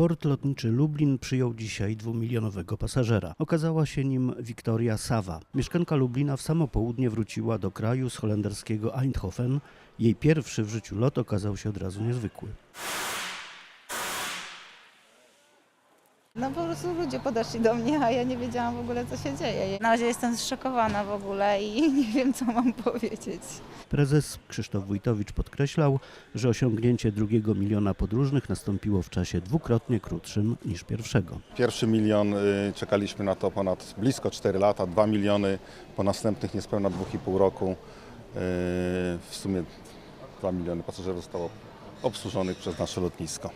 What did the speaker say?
Port lotniczy Lublin przyjął dzisiaj dwumilionowego pasażera. Okazała się nim Wiktoria Sawa. Mieszkanka Lublina w samo południe wróciła do kraju z holenderskiego Eindhoven. Jej pierwszy w życiu lot okazał się od razu niezwykły. No po prostu ludzie podeszli do mnie, a ja nie wiedziałam w ogóle co się dzieje. Na razie jestem zszokowana w ogóle i nie wiem co mam powiedzieć. Prezes Krzysztof Wójtowicz podkreślał, że osiągnięcie drugiego miliona podróżnych nastąpiło w czasie dwukrotnie krótszym niż pierwszego. Pierwszy milion, y, czekaliśmy na to ponad blisko 4 lata, 2 miliony po następnych niespełna 2,5 roku. Y, W sumie 2 miliony pasażerów zostało obsłużonych przez nasze lotnisko.